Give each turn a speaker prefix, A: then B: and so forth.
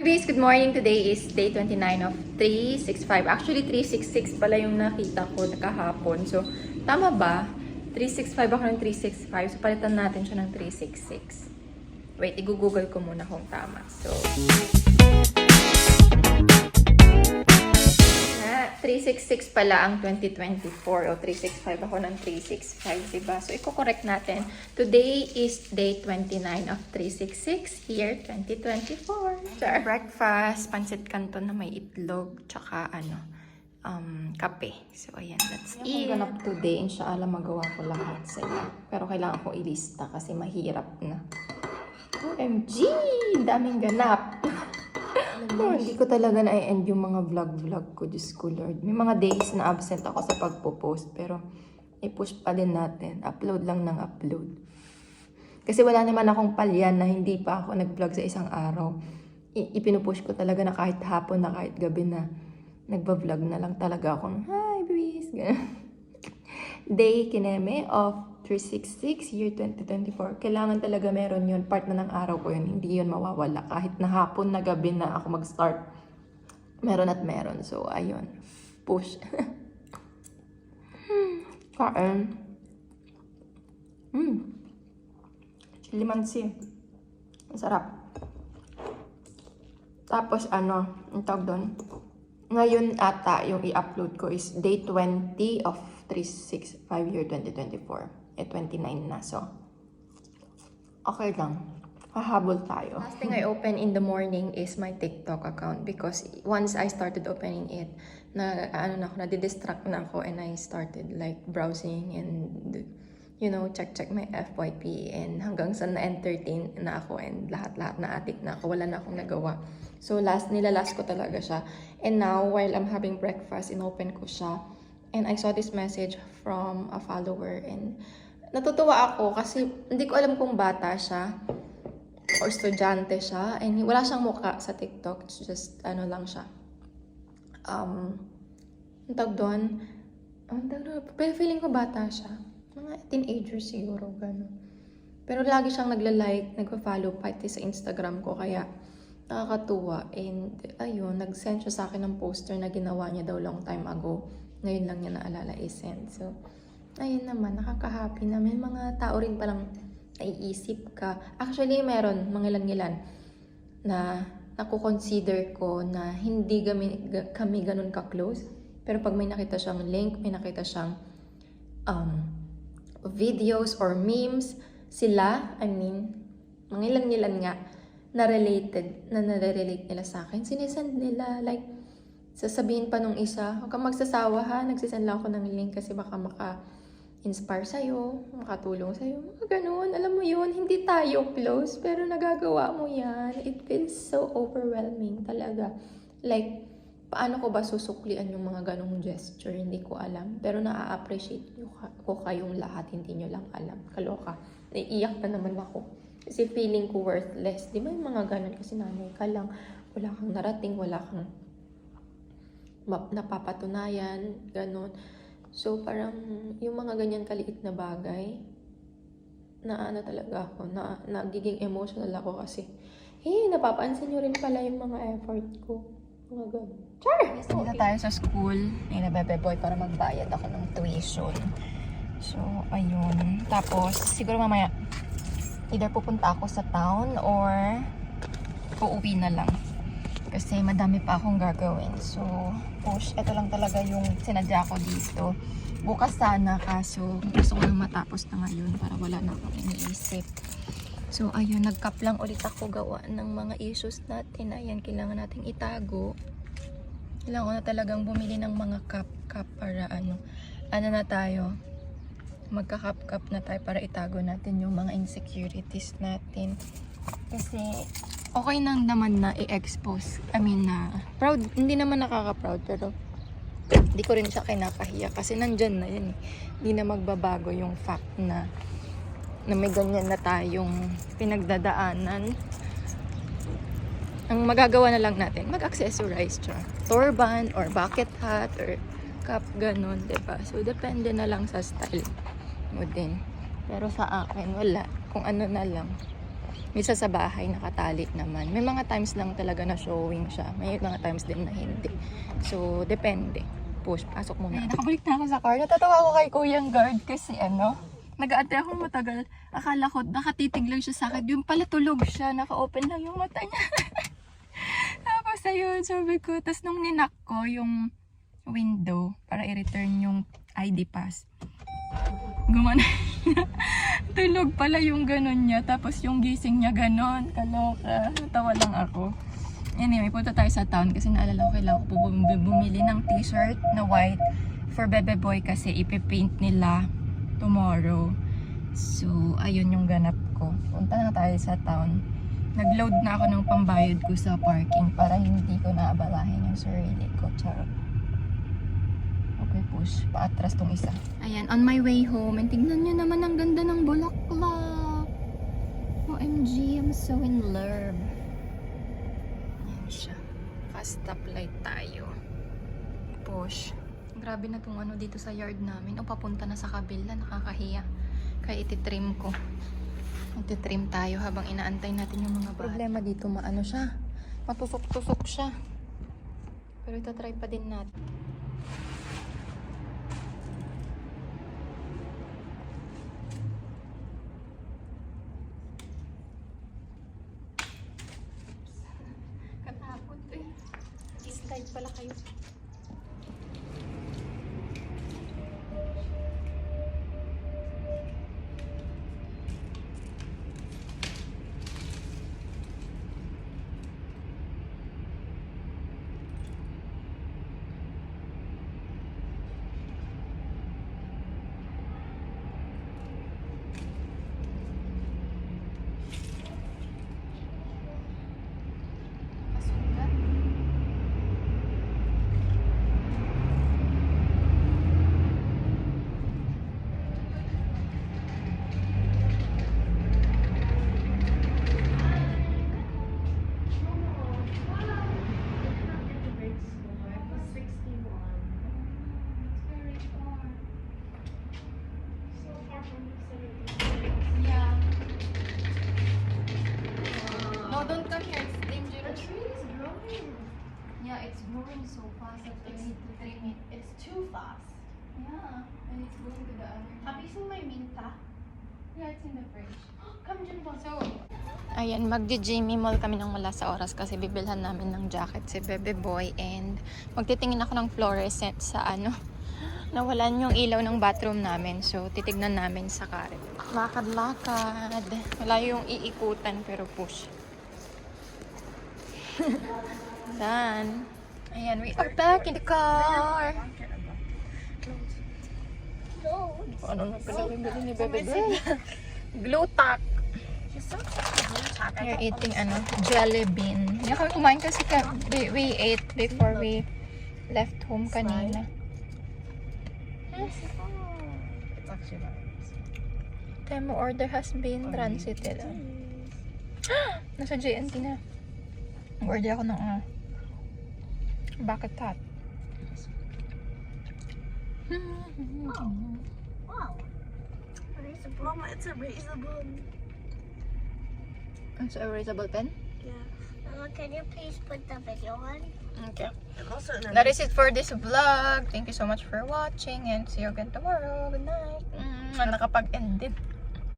A: Guys, good morning. Today is day 29 of 365. Actually, 366 pala yung nakita ko kahapon. So, tama ba? 365 ako ng 365. So, palitan natin siya ng 366. Wait, i-google ko muna kung tama. So, 366 pala ang 2024 o 365 ako ng 365, diba? So, i-correct natin. Today is day 29 of 366, year 2024. Char. Breakfast, pancit canton na may itlog, tsaka ano, um, kape. So, ayan, let's eat. Kung ganap today, inshallah magawa ko lahat sa iyo. Pero kailangan ko ilista kasi mahirap na. OMG! Daming ganap! Oh, hindi ko talaga na-end yung mga vlog-vlog ko. Diyos ko, Lord. May mga days na absent ako sa pagpo-post. Pero, i-push pa din natin. Upload lang ng upload. Kasi wala naman akong palyan na hindi pa ako nag-vlog sa isang araw. I- ipinupush ko talaga na kahit hapon na kahit gabi na nagba-vlog na lang talaga ako. Hi! Ganun. Day kineme of 366 year 2024. Kailangan talaga meron yun. Part na ng araw ko yun. Hindi yun mawawala. Kahit na hapon na gabi na ako mag-start. Meron at meron. So, ayun. Push. Kain. Mm. Chili mansi. Ang sarap. Tapos ano, ang tawag doon. Ngayon ata yung i-upload ko is day 20 of 365 year 2024. Eh, 29 na. So, okay lang. Hahabol tayo. Last thing I open in the morning is my TikTok account because once I started opening it, na ano na ako, nadidistract na ako and I started like browsing and you know, check-check my FYP and hanggang sa na-entertain na ako and lahat-lahat na addict na ako, wala na akong nagawa. So last, nilalast ko talaga siya. And now, while I'm having breakfast, inopen ko siya and I saw this message from a follower and natutuwa ako kasi hindi ko alam kung bata siya or estudyante siya and wala siyang mukha sa TikTok. It's just, ano lang siya. Um, ang tawag doon, ang tawag doon, pero feeling ko bata siya. Mga teenager siguro, gano'n. Pero lagi siyang nagla-like, nagpa-follow pati sa Instagram ko, kaya nakakatuwa. And ayun, nag-send siya sa akin ng poster na ginawa niya daw long time ago. Ngayon lang niya naalala i-send. So, ayun naman, nakaka-happy na may mga tao rin palang naiisip ka. Actually, meron, mga ilan-ilan, na nakukonsider ko na hindi kami, kami ganun ka-close. Pero pag may nakita siyang link, may nakita siyang um, videos or memes, sila, I mean, mga ilan-ilan nga, na related, na nare-relate nila sa akin. Sinesend nila, like, sasabihin pa nung isa, huwag kang magsasawa ha, nagsisend lang ako ng link kasi baka maka-inspire sa'yo, makatulong sa'yo, mga ganun. Alam mo yun, hindi tayo close, pero nagagawa mo yan. It feels so overwhelming talaga. Like, paano ko ba susuklian yung mga ganong gesture? Hindi ko alam. Pero na-appreciate ko kayong lahat, hindi nyo lang alam. Kaloka. Naiiyak na naman ako. Kasi feeling ko worthless. Di ba yung mga ganon? Kasi nanay ka lang. Wala kang narating, wala kang napapatunayan, ganon. So, parang yung mga ganyan kaliit na bagay, na ano talaga ako, na nagiging emotional ako kasi, hey, napapansin nyo rin pala yung mga effort ko. Mga ganun. Char! Dito tayo sa school. Ay, nabebe-boy para magbayad ako ng tuition. So, ayun. Tapos, siguro mamaya, either pupunta ako sa town or uuwi na lang. Kasi madami pa akong gagawin. So, push. Ito lang talaga yung sinadya ko dito. Bukas sana, kaso gusto ko nang matapos na ngayon para wala na akong iniisip. So, ayun, nag-cup lang ulit ako gawa ng mga issues natin. Ayan, kailangan nating itago. Kailangan ko na talagang bumili ng mga cup-cup para ano, ano na tayo, magka-cup-cup na tayo para itago natin yung mga insecurities natin. Kasi, okay nang naman na i-expose. I mean, na proud, hindi naman nakaka-proud, pero hindi ko rin siya kinakahiya kasi nandyan na yun eh. Hindi na magbabago yung fact na na may ganyan na tayong pinagdadaanan. Ang magagawa na lang natin, mag-accessorize siya. Turban or bucket hat or cap, ganun, ba So, depende na lang sa style mo din. Pero sa akin, wala. Kung ano na lang. Misa sa bahay, nakatali naman. May mga times lang talaga na showing siya. May mga times din na hindi. So, depende. Push, pasok muna. nakabalik na ako sa car. Natatawa ako kay Kuyang Guard kasi ano, nag-aantay ako matagal. Akala ko, nakatitig lang siya sa akin. Yung pala tulog siya, naka-open lang yung mata niya. Tapos ayun, sabi ko, tapos nung ninak ko yung window para i-return yung ID pass, gumana Tulog pala yung ganon niya, tapos yung gising niya ganon. Kaloka. Natawa lang ako. Anyway, punta tayo sa town kasi naalala ko kailangan ko bum- bumili ng t-shirt na white for Bebe Boy kasi ipipaint nila tomorrow. So, ayun yung ganap ko. Punta na tayo sa town. Nag-load na ako ng pambayad ko sa parking para hindi ko naabalahin yung sarili ko. Charot. Okay, push. Paatras tong isa. Ayan, on my way home. And tingnan nyo naman ang ganda ng bulaklak. OMG, I'm so in love. Ayan siya. Fast stoplight tayo. Push. Grabe na tong ano dito sa yard namin. O, papunta na sa kabila. Nakakahiya. Kaya ititrim ko. Magtitrim tayo habang inaantay natin yung mga bata. Problema dito, maano siya. Matusok-tusok siya. Pero itatry pa din natin. Kayo. Yeah, it's growing so fast that I need to trim it.
B: It's too fast.
A: Yeah, and it's going to the other.
B: Have you seen my minta?
A: Yeah, it's in the fridge.
B: Come, Junbon.
A: So, ayan, magdi-Jimmy Mall kami ng wala sa oras kasi bibilhan namin ng jacket si Bebe Boy and magtitingin ako ng fluorescent sa ano, nawalan yung ilaw ng bathroom namin. So, titignan namin sa karet. Lakad-lakad. Wala yung iikutan pero push. Saan? Ayan, we are back in the car.
B: No.
A: Ano na bilhin ni Bebe tack.
B: I
A: We're eating ano, jelly bean. Hindi kami kumain kasi ka, we, we ate before we left home kanina.
B: Not.
A: Demo order has been transited. Nasa JNT na. Order ako ng uh, bucket hat.
B: Wow. Erasable. Mama, it's erasable.
A: It's a erasable pen?
B: Yeah. Mama, can you please put the video on?
A: Okay. That is it for this vlog. Thank you so much for watching and see you again tomorrow. Good night. Mm, nakapag-end din.